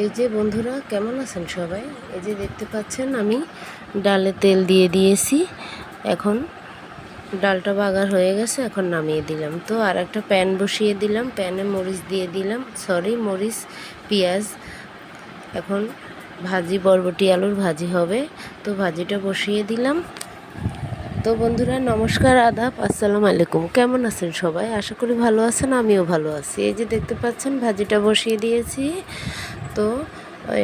এই যে বন্ধুরা, কেমন আছেন সবাই? এই যে দেখতে পাচ্ছেন, আমি ডালে তেল দিয়ে দিয়েছি। এখন ডালটা বাগার হয়ে গেছে, এখন নামিয়ে দিলাম। তো আর একটা প্যান বসিয়ে দিলাম, প্যানে মরিচ দিয়ে দিলাম সরি মরিচ, পেঁয়াজ। এখন ভাজি, বরবটি আলুর ভাজি হবে, তো ভাজিটা বসিয়ে দিলাম। তো বন্ধুরা, নমস্কার, আদাব, আসসালামু আলাইকুম। কেমন আছেন সবাই? আশা করি ভালো আছেন, আমিও ভালো আছি। এই যে দেখতে পাচ্ছেন, ভাজিটা বসিয়ে দিয়েছি। তো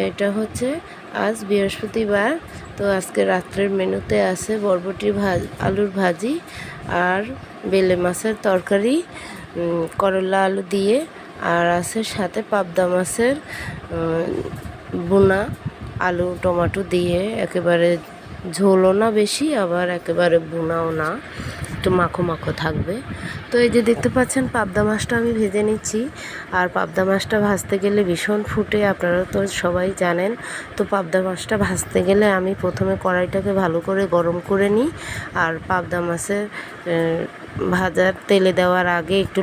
এটা হচ্ছে আজ বৃহস্পতিবার। তো আজকে রাত্রের মেনুতে আছে বরবটি ভাজ, আলুর ভাজি আর বেলে মাছের তরকারি করলা আলু দিয়ে। আর আছে সাথে পাবদা মাছের বোনা আলু, টমাটো দিয়ে একেবারে ঝোলও না বেশি, আবার একেবারে বোনাও না। একটু মাখো মাখো থাকবে। তো এই যে দেখতে পাচ্ছেন, পাবদা মাছটা আমি ভেজে নিচ্ছি। আর পাবদা মাছটা ভাজতে গেলে ভীষণ ফুটে, আপনারা তো সবাই জানেন। তো পাবদা মাছটা ভাজতে গেলে আমি প্রথমে কড়াইটাকে ভালো করে গরম করে নিই। আর পাবদা মাছের ভাজার তেলে দেওয়ার আগে একটু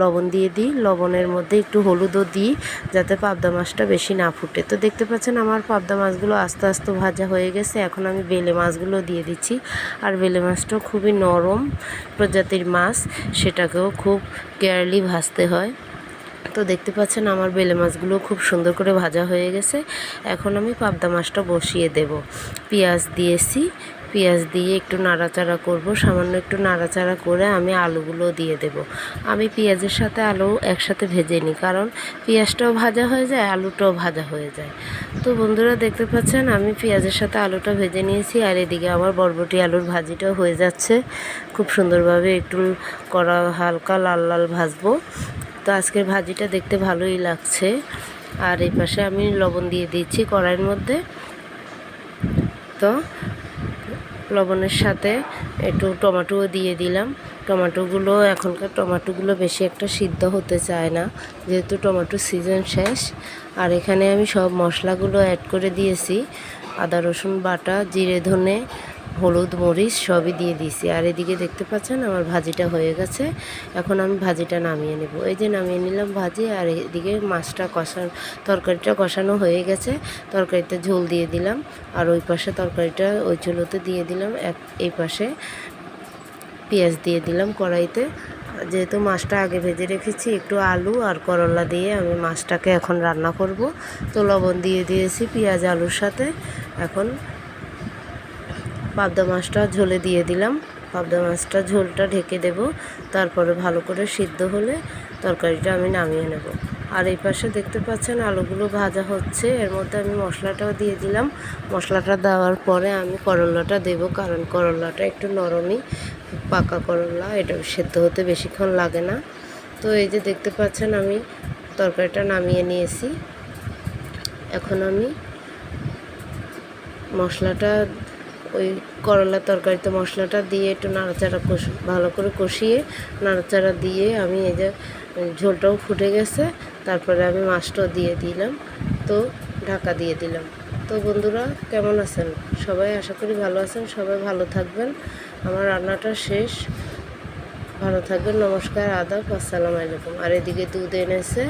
লবণ দিয়ে দিই। লবণের মধ্যে একটু হলুদও দিই যাতে পাবদা মাছটা বেশি না ফুটে। তো দেখতে পাচ্ছেন আমার পাবদা মাছগুলো আস্তে আস্তে ভাজা হয়ে গেছে। এখন আমি বেলে মাছগুলো দিয়ে দিচ্ছি। আর বেলে মাছটাও খুবই নরম প্রজাতির মাছ, সেটাকেও খুব কেয়ারলি ভাজতে হয়। তো দেখতে পাচ্ছেন আমার বেলে মাছগুলো খুব সুন্দর করে ভাজা হয়ে গেছে। এখন আমি পাবদা মাছটা বসিয়ে দেব। পেঁয়াজ দিয়েছি পেঁয়াজ দিয়ে একটু নাড়াচাড়া করব। সামান্য একটু নাড়াচাড়া করে আমি আলুগুলো দিয়ে দেব। আমি পেঁয়াজের সাথে আলু একসাথে ভেজে নিই, কারণ পেঁয়াজটাও ভাজা হয়ে যায়, আলুটাও ভাজা হয়ে যায়। তো বন্ধুরা, দেখতে পাচ্ছেন, আমি পেঁয়াজের সাথে আলুটা ভেজে নিয়েছি, আর এদিকে আমার বরবটি আলুর ভাজিটাও হয়ে যাচ্ছে। খুব সুন্দরভাবে একটু কড়া, হালকা, লাল লাল ভাজবো। তো আজকের ভাজিটা দেখতে ভালোই লাগছে। আর এই পাশে আমি লবণ দিয়ে দিচ্ছি কড়াইয়ের মধ্যে। তো লবণের সাথে একটু টমেটোও দিয়ে দিলাম। টমেটোগুলো এখনকার টমেটোগুলো বেশি একটা সিদ্ধ হতে চায় না, যেহেতু টমেটো সিজন শেষ। আর এখানে আমি সব মশলাগুলো অ্যাড করে দিয়েছি। আদা, রসুন, বাটা, জিরে, ধনে হলুদ, মরিচ সবই দিয়ে দিয়েছি। আর এদিকে দেখতে পাচ্ছেন আমার ভাজিটা হয়ে গেছে। এখন আমি ভাজিটা নামিয়ে নেব। এই যে নামিয়ে নিলাম ভাজি, আর এদিকে মাছটা কষানো, তরকারিটা কষানো হয়ে গেছে। তরকারিতে ঝোল দিয়ে দিলাম। আর ওই পাশে তরকারিটা ওই ঝোলোতে দিয়ে দিলাম। এক, এই পাশে পেঁয়াজ দিয়ে দিলাম কড়াইতে। যেহেতু মাছটা আগে ভেজে রেখেছি, একটু আলু আর করলা দিয়ে আমি মাছটাকে এখন রান্না করব। তো লবণ দিয়ে দিয়েছি পেঁয়াজ, আলুর সাথে। এখন পাবদা মাছটা ঝোলে দিয়ে দিলাম। পাবদা মাছটা ঝোলটা ঢেকে দেব। তারপরে ভালো করে সিদ্ধ হলে তরকারিটা আমি নামিয়ে নেব। আর এই পাশে দেখতে পাচ্ছেন আলুগুলো ভাজা হচ্ছে। এর মধ্যে আমি মশলাটাও দিয়ে দিলাম। মশলাটা দেওয়ার পরে আমি করলাটা দেব, কারণ করলাটা একটু নরমই, পাকা করলা, এটা সেদ্ধ হতে বেশিক্ষণ লাগে না। তো এই যে দেখতে পাচ্ছেন আমি তরকারিটা নামিয়ে নিয়েছি। এখন আমি মশলাটা ওই করলা তরকারিতে মশলাটা দিয়ে একটু নাড়াচাড়া কষ, ভালো করে কষিয়ে নাড়াচাড়া দিয়ে আমি এই যে ঝোলটাও ফুটে গেছে, তারপরে আমি মাছটাও দিয়ে দিলাম, তো ঢাকা দিয়ে দিলাম। তো বন্ধুরা, কেমন আছেন? সবাই আশা করি ভালো আছেন, সবাই ভালো থাকবেন। আমার রান্নাটা শেষ। ভালো থাকবেন, নমস্কার, আদাব, আসসালামু আলাইকুম। আর এদিকে দুধ এনেছে